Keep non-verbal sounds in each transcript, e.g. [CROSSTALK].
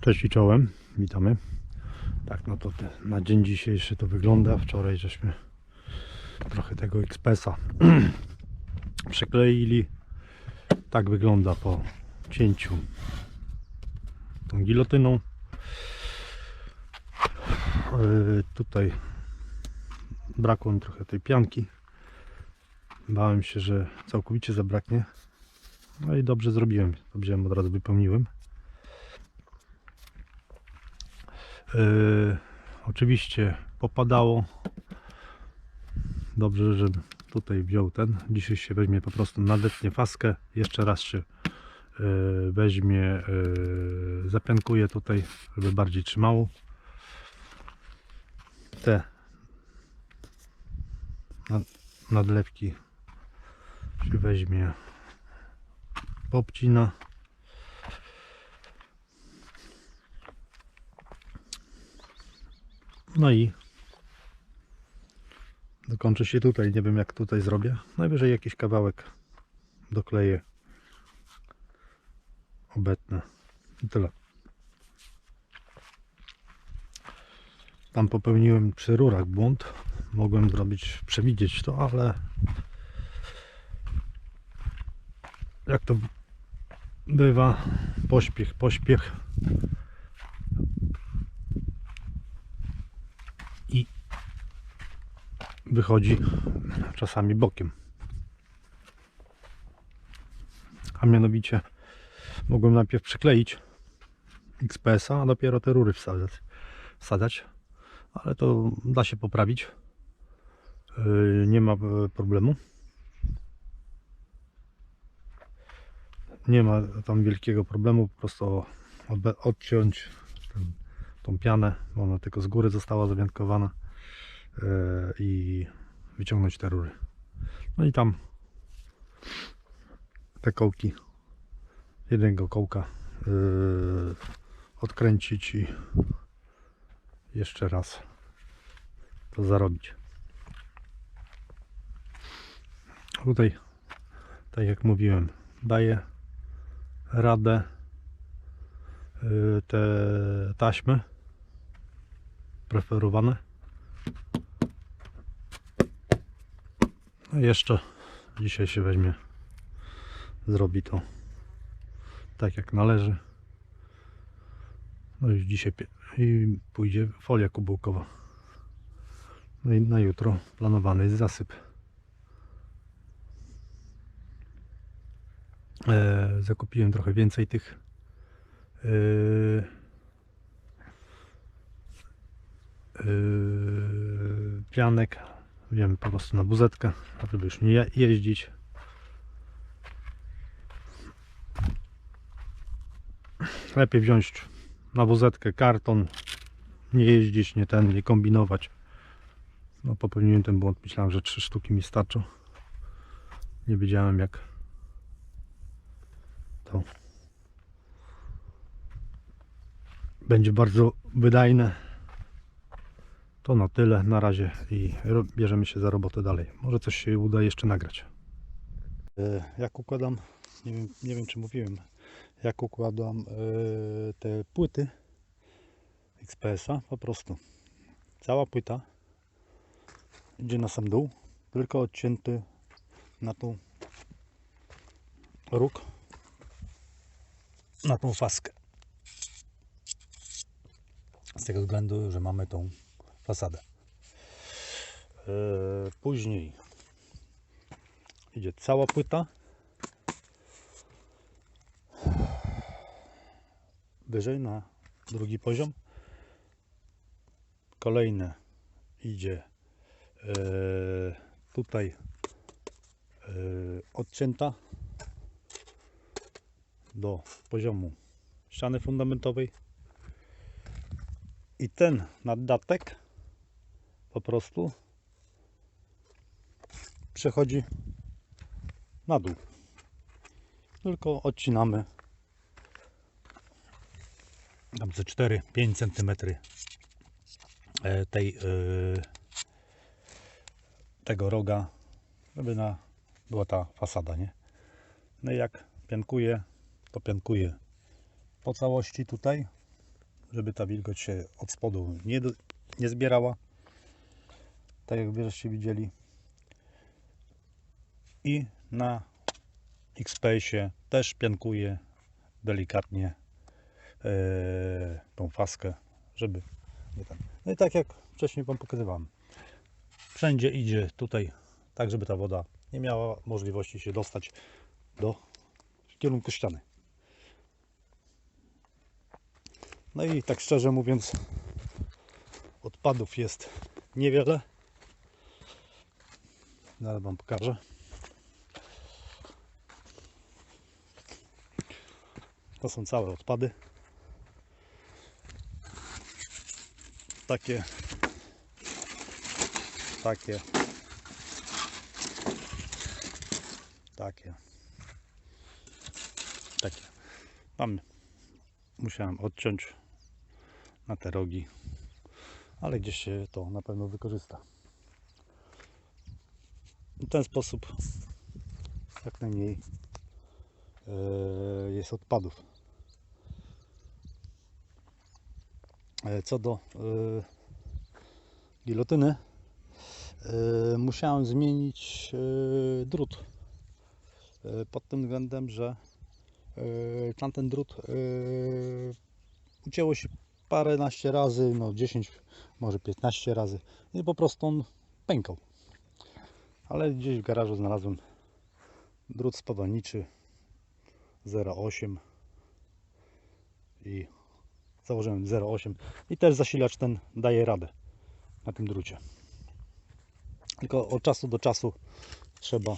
Cześć i czołem, witamy. Tak, no to te, na dzień dzisiejszy to wygląda. Wczoraj żeśmy trochę tego Expressa [CLEARS THROAT] przykleili. Tak wygląda po cięciu tą gilotyną. Yy, tutaj brakło mi trochę tej pianki. Bałem się, że całkowicie zabraknie. No i dobrze zrobiłem. Dobrze ją od razu wypełniłem. Yy, oczywiście popadało. Dobrze, że tutaj wziął ten. Dzisiaj się weźmie po prostu nadetnie faskę. Jeszcze raz się yy, weźmie, yy, tutaj, żeby bardziej trzymało. Te nad, nadlewki się weźmie popcina. No i dokończy się tutaj. Nie wiem jak tutaj zrobię. Najwyżej jakiś kawałek dokleję. Obetnę. I tyle. Tam popełniłem przy rurach błąd. Mogłem zrobić, przewidzieć to, ale jak to bywa, pośpiech, pośpiech. i wychodzi czasami bokiem. A mianowicie mogłem najpierw przykleić XPS-a, a dopiero te rury wsadzać, wsadzać. ale to da się poprawić. Yy, Nie ma e, problemu. Nie ma tam wielkiego problemu, po prostu odciąć ten tą pianę, bo ona tylko z góry została zawiankowana i wyciągnąć te rury. No i tam te kołki, jednego kołka yy, odkręcić i jeszcze raz to zarobić. Tutaj, tak jak mówiłem, daję radę yy, te taśmy preferowane. Jeszcze dzisiaj się weźmie, zrobi to tak jak należy. No i dzisiaj i pójdzie folia kubełkowa. No i na jutro planowany jest zasyp. E, zakupiłem trochę więcej tych e, yy, pianek. Wiem po prostu na buzetkę, żeby już nie je- jeździć. Lepiej wziąć na buzetkę karton, nie jeździć, nie ten, nie kombinować. No popełniłem ten błąd, myślałem, że trzy sztuki mi starczą. Nie wiedziałem jak to będzie bardzo wydajne. To na tyle na razie i bierzemy się za robotę dalej. Może coś się uda jeszcze nagrać. E, Jak układam, nie wiem, nie wiem czy mówiłem, jak układam e, te płyty XPS-a, po prostu cała płyta idzie na sam dół, tylko odcięty na tą róg, na tą faskę. Z tego względu, że mamy tą fasadę. E, Później idzie cała płyta. Wyżej na drugi poziom. Kolejne idzie e, tutaj e, odcięta do poziomu ściany fundamentowej i ten naddatek po prostu przechodzi na dół. Tylko odcinamy tam ze 4-5 cm tej e, tego roga, żeby na, była ta fasada, nie? No i jak piankuję, to piankuję po całości tutaj żeby ta wilgoć się od spodu nie, nie zbierała. Tak jak żeście widzieli. I na X-Space też piankuję delikatnie e, tą faskę, żeby nie tam. No i tak jak wcześniej Wam pokazywałem, wszędzie idzie tutaj tak, żeby ta woda nie miała możliwości się dostać do kierunku ściany. No i tak szczerze mówiąc, odpadów jest niewiele. Zaraz Wam pokażę. To są całe odpady. Takie, takie, takie, takie. Mam, musiałem odciąć na te rogi, ale gdzieś się to na pewno wykorzysta. W ten sposób jak najmniej e, jest odpadów. E, Co do e, gilotyny, musiałem zmienić drut pod tym względem, że tamten drut ucięło się paręnaście razy, no 10, może 15 razy i po prostu on pękał. Ale gdzieś w garażu znalazłem drut spawalniczy 0,8 i założyłem 0,8 i też zasilacz ten daje radę na tym drucie. Tylko od czasu do czasu trzeba e,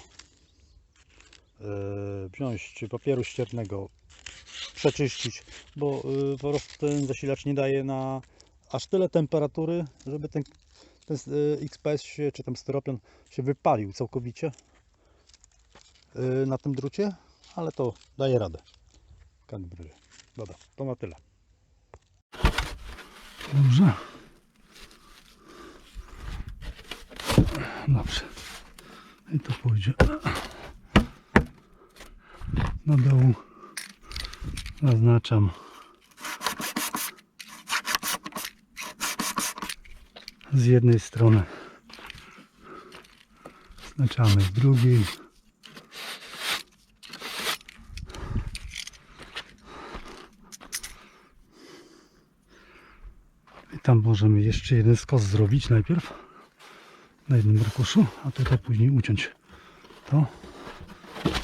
wziąć papieru ściernego, przeczyścić, bo e, po prostu ten zasilacz nie daje na aż tyle temperatury, żeby ten, ten XPS się, czy ten styropian się wypalił całkowicie e, na tym drucie, ale to daje radę. Kalibruję. Dobra, to na tyle. Dobrze. Dobrze. I to pójdzie na dołu. Zaznaczam. Z jednej strony. Zaznaczamy z drugiej. I tam możemy jeszcze jeden skos zrobić najpierw na jednym arkuszu, a tutaj później uciąć to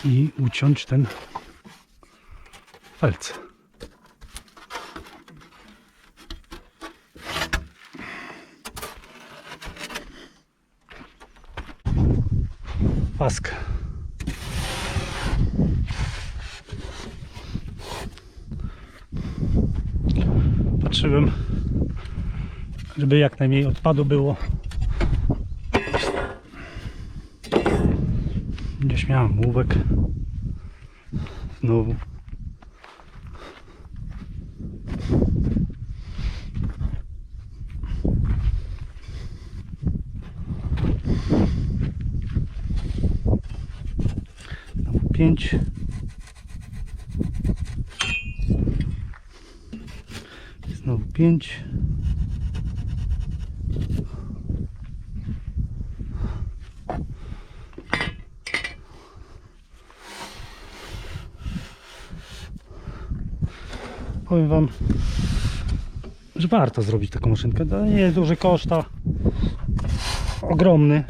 i uciąć ten felc. Pask. Patrzyłem, żeby jak najmniej odpadu było. Gdzieś miałem łówek. Znowu pięć. Znowu pięć. powiem Wam, że warto zrobić taką maszynkę. To nie jest duży koszta. Ogromny.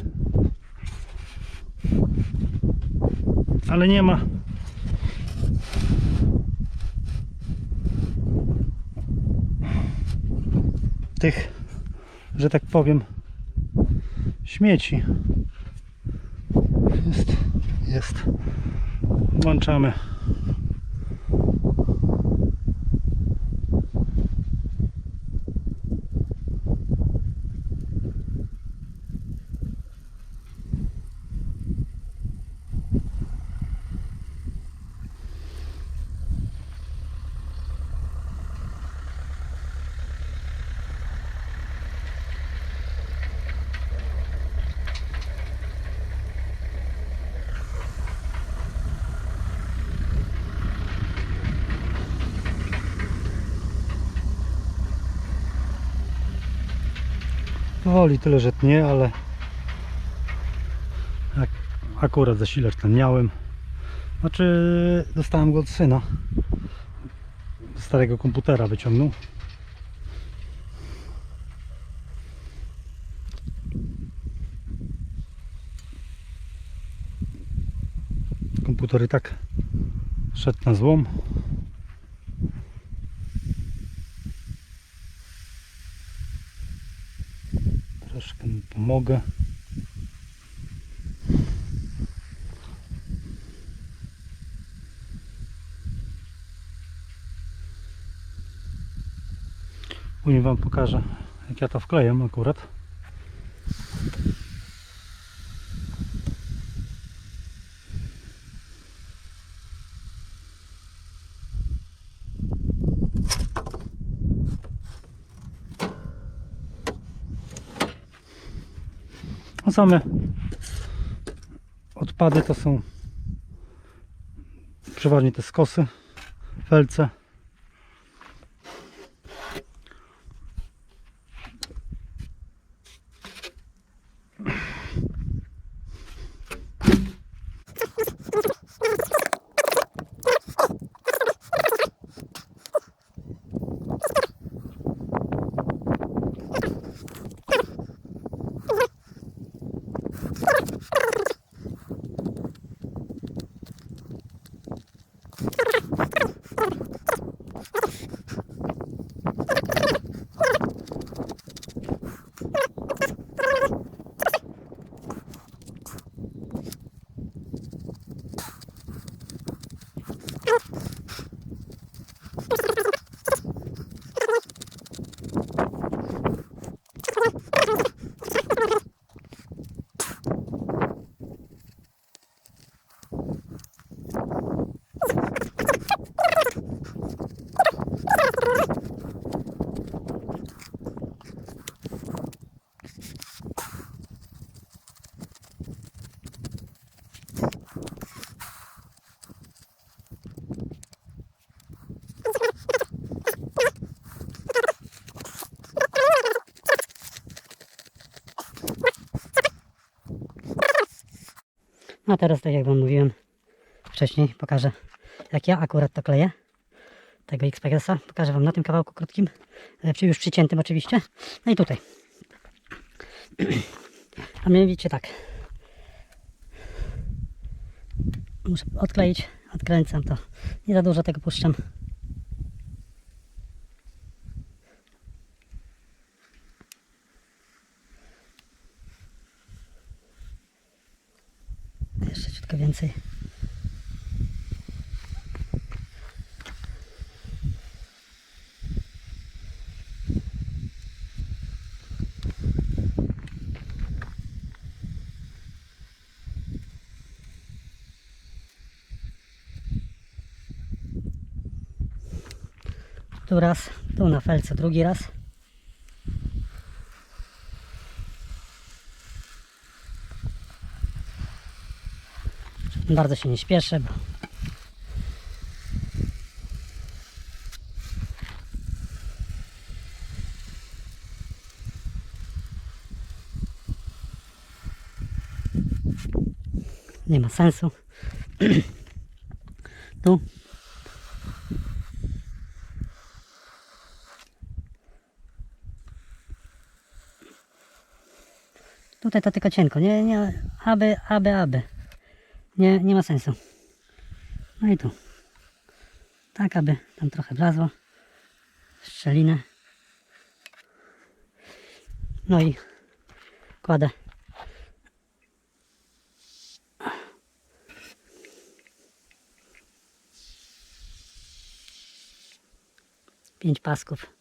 Ale nie ma tych, że tak powiem, śmieci. Jest, jest. Włączamy. Powoli, tyle że tnie, ale ak akurat zasilacz ten miałem. Znaczy dostałem go od syna. Z starego komputera wyciągnął. Komputer i tak szedł na złom. Mu pomogę. Później Wam pokażę, jak ja to wklejam akurat. A same odpady to są przeważnie te skosy, felce. A teraz, tak jak Wam mówiłem wcześniej, pokażę jak ja akurat to kleję. Tego Xpressa. Pokażę Wam na tym kawałku krótkim, już przyciętym oczywiście. No i tutaj. [CLEARS THROAT] A mianowicie tak. Muszę odkleić, odkręcam to. Nie za dużo tego puszczam. Jeszcze ciutko więcej. Tu raz, tu na felce drugi raz. Bardzo się nie śpieszę, bo nie ma sensu. [CLEARS THROAT] tu Tutaj to tylko cienko, nie, nie, aby, aby, aby. Nie, nie ma sensu. No i tu. Tak, aby tam trochę wlazło. Szczelinę. No i kładę. Pięć pasków.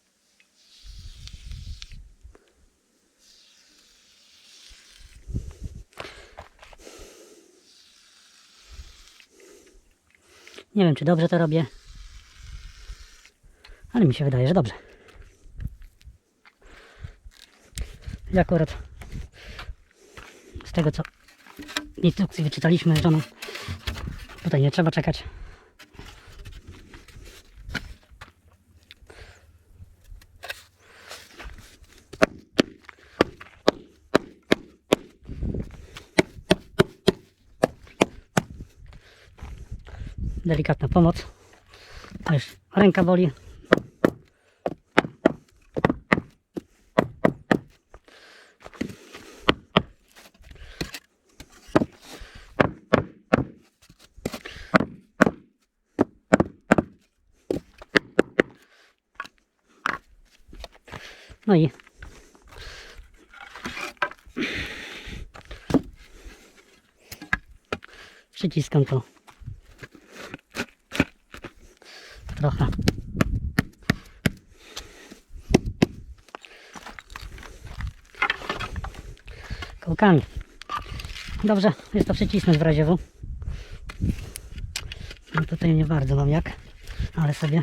Nie wiem, czy dobrze to robię. Ale mi się wydaje, że dobrze. I akurat z tego, co instrukcji wyczytaliśmy z żoną, tutaj nie trzeba czekać. Delikatna pomoc. Już ręka boli. No i przyciskam to trochę. Kołkami. Dobrze, jest to przycisnąć w razie W. No tutaj nie bardzo mam jak, ale sobie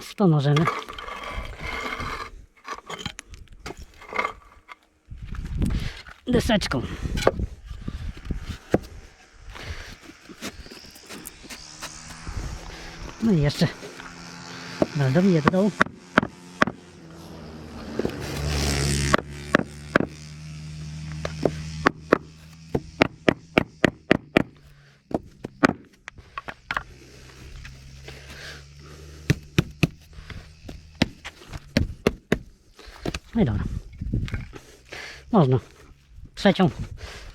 wspomożemy. Deseczką. No i jeszcze do dołu. No i dobra. Można trzecią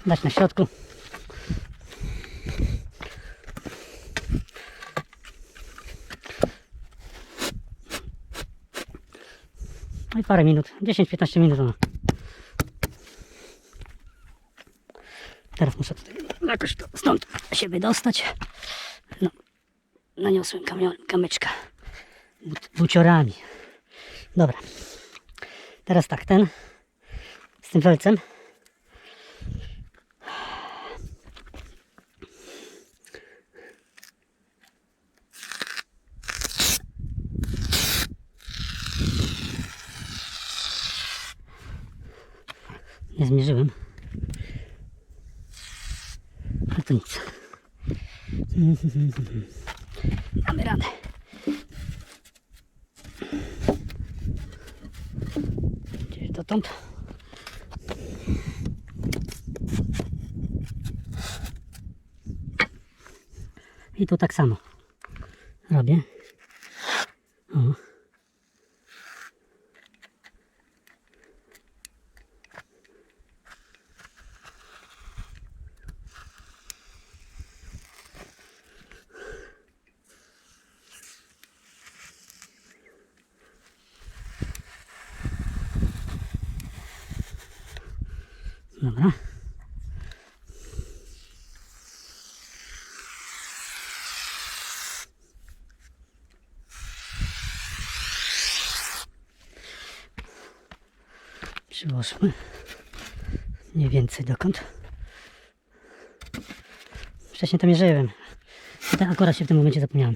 dać na środku. Parę minut, 10-15 minut ona. Teraz muszę tutaj jakoś to stąd się wydostać. No, naniosłem kamyczka buciorami. Dobra. Teraz tak, ten z tym welcem. Nie zmierzyłem. Ale to nic. Damy radę. Gdzie dotąd? I tu tak samo robię. O. Dobra. Przyłożmy. Mniej więcej dokąd. Wcześniej to mierzyłem. Ten akurat się w tym momencie zapomniałem.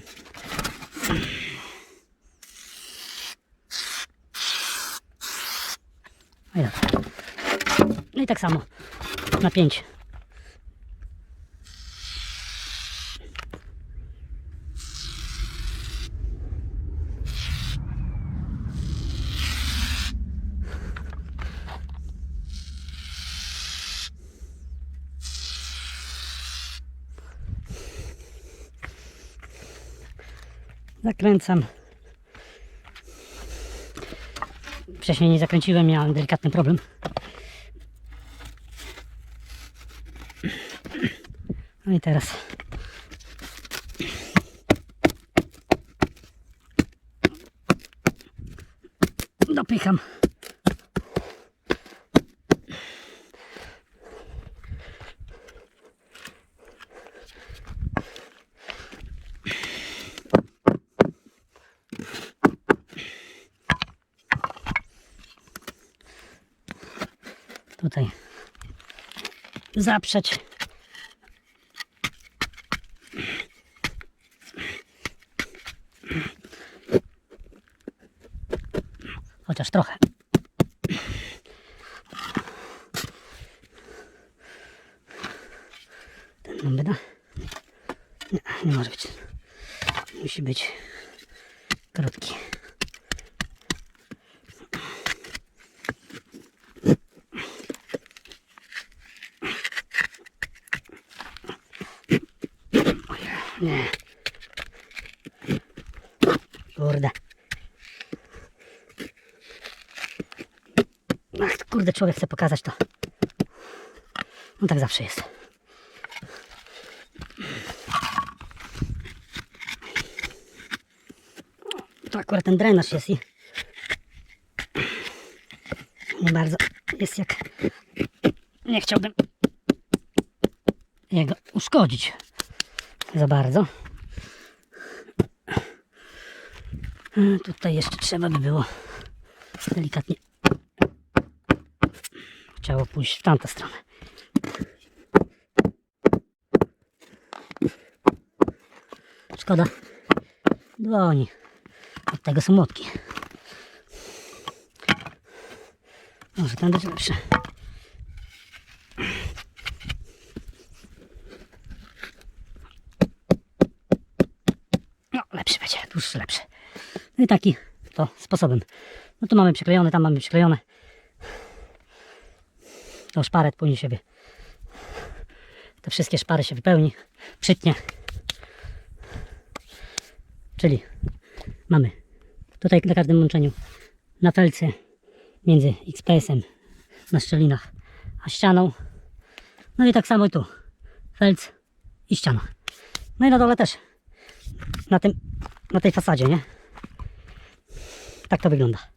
No i dobra. No tak samo. Na 5. Zakręcam. Wcześniej nie zakręciłem, miałem delikatny problem. No i teraz. Dopycham. Tutaj zaprzeć. Chociaż trochę. Ten nam wyda? Nie, nie może być. Musi być krótki. Człowiek chce pokazać to. No tak zawsze jest. To akurat ten drenaż jest i nie bardzo jest jak nie chciałbym jego uszkodzić za bardzo. E, Tutaj jeszcze trzeba by było delikatnie pójść w tamtą stronę. Szkoda dłoni. Od tego są młotki. Może ten być lepszy. No, lepszy będzie, dłuższy, lepszy. No i taki to sposobem. No tu mamy przyklejone, tam mamy przyklejone. To szparet później się. Te wszystkie szpary się wypełni, przytnie. Czyli mamy tutaj na każdym łączeniu na felce między XPS-em na szczelinach a ścianą. No i tak samo tu. Felc i ściana. No i na dole też. Na tym, na tej fasadzie, nie? Tak to wygląda.